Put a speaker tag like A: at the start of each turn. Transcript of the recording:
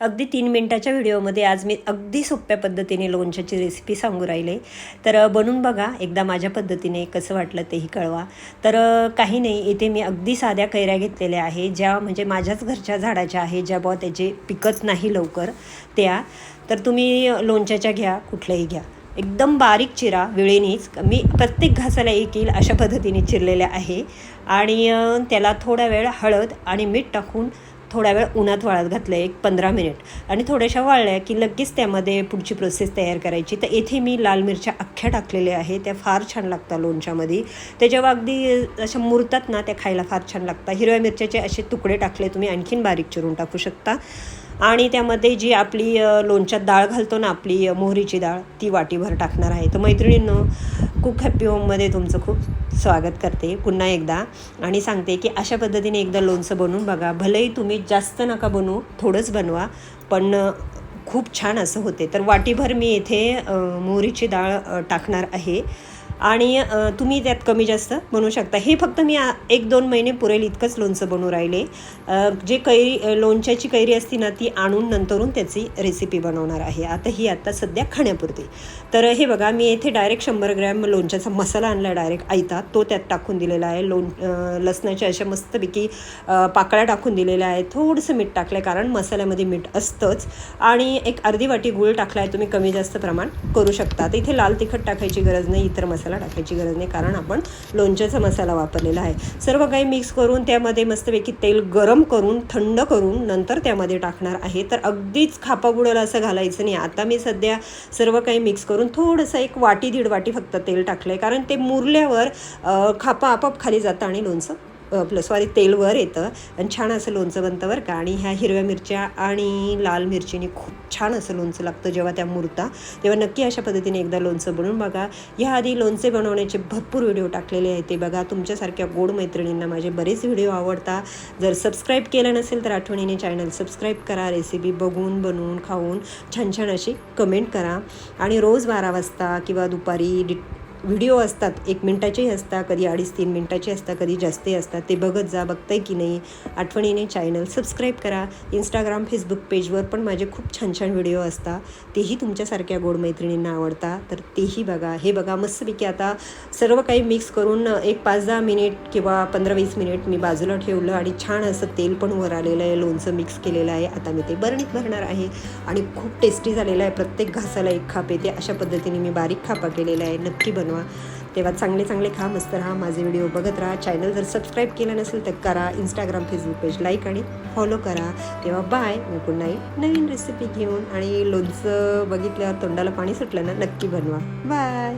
A: अगदी तीन मिनटाच्या व्हिडिओमध्ये आज मी अगदी सोप्या पद्धतीने लोणच्याची रेसिपी सांगू राहिले. तर बनून बनवून बघा. एकदा माझ्या पद्धतीने कसं वाटलं तेही कळवा. तर काही नाही. इथे मी अगदी साध्या कैऱ्या घेतलेल्या आहे ज्या म्हणजे माझ्याच घरच्या झाडाच्या आहे ज्या बुवा त्याचे पिकत नाही लवकर त्या. तर तुम्ही लोणच्याच्या घ्या कुठल्याही घ्या. एकदम बारीक चिरा वेळेनेच. मी प्रत्येक घासाला एक येईल अशा पद्धतीने चिरलेल्या आहे. आणि त्याला थोडा वेळ हळद आणि मीठ टाकून थोडा वेळ उन्हात वाळत घातलं एक पंधरा मिनिट. आणि थोड्याशा वाळल्या की लगेच त्यामध्ये पुढची प्रोसेस तयार करायची. तर येथे मी लाल मिरच्या अख्ख्या टाकलेल्या आहे त्या फार छान लागतात लोणच्यामध्ये. ते जेव्हा अगदी अशा मुरतात ना त्या खायला फार छान लागतात. हिरव्या मिरच्याचे असे तुकडे टाकले तुम्ही आणखीन बारीक चिरून टाकू शकता. आणि त्यामध्ये जी आपली लोणच्यात डाळ घालतो ना आपली मोहरीची डाळ ती वाटीभर टाकणार आहे. तर मैत्रिणींनो कुक हॅपी होममध्ये तुमचं खूप स्वागत करते. पुन्हा एकदा. आणि सांगते की अशा पद्धतीने एकदा लोणचं बनवून बघा. भलेही तुम्ही जास्त नका बनवू थोडंच बनवा पण खूप छान असं होते. तर वाटीभर मी इथे मोहरीची डाळ टाकणार आहे. आणि तुम्ही त्यात कमी जास्त बनवू शकता. हे फक्त मी एक दोन महिने पुरेल इतकंच लोणचं बनवू राहिले. जे कैरी लोणच्याची कैरी असती ना ती आणून नंतरून त्याची रेसिपी बनवणार आहे. आता ही आता सध्या खाण्यापुरती. तर हे बघा मी येथे डायरेक्ट शंभर ग्रॅम लोणच्याचा मसाला आणला डायरेक्ट आयता. तो त्यात टाकून दिलेला आहे. लोण लसणाच्या अशा मस्तपैकी पाकळ्या टाकून दिलेल्या आहेत. थोडंसं मीठ टाकलं आहे कारण मसाल्यामध्ये मीठ असतंच. आणि एक अर्धी वाटी गूळ टाकला आहे तुम्ही कमी जास्त प्रमाण करू शकता. तर इथे लाल तिखट टाकायची गरज नाही इतर मसाला टाकायची गरज नाही कारण आपण लोणच्याचा मसाला वापरलेला आहे. सर्व काही मिक्स करून त्यामध्ये मस्तपैकी तेल गरम करून थंड करून नंतर त्यामध्ये टाकणार आहे. तर अगदीच खापा बुडेल असं घालायचं नाही. आता मी सध्या सर्व काही मिक्स करून थोडंसं एक वाटी दीड वाटी फक्त तेल टाकलं आहे कारण ते मुरल्यावर खापा आपोआप खाली जातं आणि लोणचं आपलं सॉरी तेल वर येतं. आणि छान असं लोणचं बनतं बरं का. आणि ह्या हिरव्या मिरच्या आणि लाल मिरचीने खूप छान असं लोणचं लागतं जेव्हा त्या मुरता. तेव्हा नक्की अशा पद्धतीने एकदा लोणचं बनवून बघा. ह्या आधी लोणचे बनवण्याचे भरपूर व्हिडिओ टाकलेले आहेत ते बघा. तुमच्यासारख्या गोड मैत्रिणींना माझे बरेच व्हिडिओ आवडतात. जर सबस्क्राईब केलं नसेल तर आठवणीने चॅनल सबस्क्राईब करा. रेसिपी बघून बनवून खाऊन छान छान अशी कमेंट करा. आणि रोज बारा वाजता किंवा दुपारी डि व्हिडिओ असतात एक मिनटाचेही असतात कधी अडीच तीन मिनटाचे असतात कधी जास्तही असतात ते बघत जा बघताय की नाही आठवणीने चॅनल सबस्क्राईब करा. इंस्टाग्राम फेसबुक पेजवर पण माझे खूप छान छान व्हिडिओ असतात. तेही तुमच्यासारख्या गोड मैत्रिणींना आवडतात तर तेही बघा. हे बघा मस्तपैकी आता सर्व काही मिक्स करून एक पाच दहा मिनिट किंवा पंधरा वीस मिनिट मी बाजूला ठेवलं आणि छान असं तेल पण वर आलेलं आहे लोणचं मिक्स केलेलं आहे. आता मी ते बरणीत भरणार आहे आणि खूप टेस्टी झालेलं आहे. प्रत्येक घासाला एक खाप येते. अशा पद्धतीने मी बारीक खापा केलेला आहे. नक्की बनवा तेव्हा चांगले चांगले खा मस्त राहा माझे व्हिडिओ बघत राहा. चॅनल जर सबस्क्राईब केलं नसेल तर करा. इंस्टाग्राम फेसबुक पेज लाईक आणि फॉलो करा. तेव्हा बाय मी पुन्हा एक नवीन रेसिपी घेऊन आणि लोणचं बघितल्यावर तोंडाला पाणी सुटलं ना नक्की बनवा. बाय